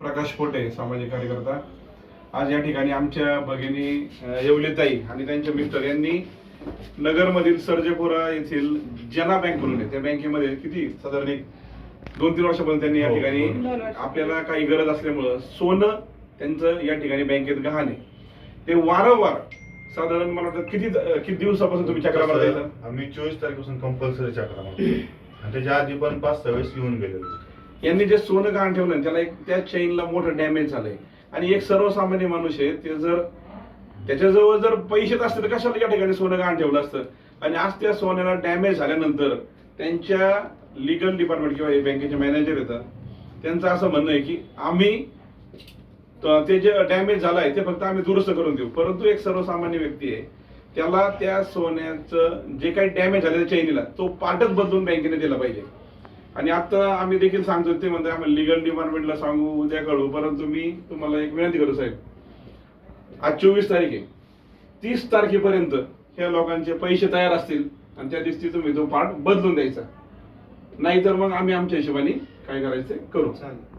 प्रकाश पोटे सामाजिक कार्यकर्ता. आज या ठिकाणी आमच्या भगिनी येवलेताई आणि त्यांचे मिस्टर यांनी नगरमधील सर्जेपुरा येथील जना बँक म्हणून आहे. त्या बँकेमध्ये किती? साधारण एक दोन तीन वर्षापर्यंत त्यांनी या हो, ठिकाणी दोन आपल्याला काही गरज असल्यामुळं सोनं त्यांचं या ठिकाणी बँकेत गहाण आहे. ते वारंवार साधारण मला वाटतं किती किती दिवसापासून तुम्ही चक्रा मारता आम्ही चोवीस तारखेपासून कंपल्सरी चक्रा मारतो आणि त्याच्या आधी पण पाच सहा वेळेस येऊन गेलेलो यांनी जे सोनं गहाण ठेवलं त्याला एक त्या चेनला मोठं डॅमेज झालंय. आणि एक सर्वसामान्य माणूस आहे ते जर त्याच्याजवळ जर पैसेच असते तर कशाला या ठिकाणी सोनं गहाण ठेवलं असतं? आणि आज त्या सोन्याला डॅमेज झाल्यानंतर त्यांच्या लिगल डिपार्टमेंट किंवा हे बँकेचे मॅनेजर येतात. त्यांचं असं म्हणणं आहे की आम्ही ते जे डॅमेज झालंय ते फक्त आम्ही दुरुस्त करून देऊ. परंतु एक सर्वसामान्य व्यक्ती आहे त्याला त्या सोन्याचं जे काही डॅमेज झालं त्या चैनीला तो पार्टच बदलून बँकेने दिला पाहिजे. आणि आता आम्ही देखील सांगतो ते म्हणते आम्ही लिगल डिपार्टमेंटला सांगू उद्या कळू. परंतु मी तुम्हाला एक विनंती करू साहेब. आज चोवीस तारीख आहे. तीस तारखेपर्यंत ह्या लोकांचे पैसे तयार असतील आणि त्या दिवशी तुम्ही तो पार्ट बदलून द्यायचा. नाहीतर मग आम्ही आमच्या हिशोबाने काय करायचं करू. चालेल.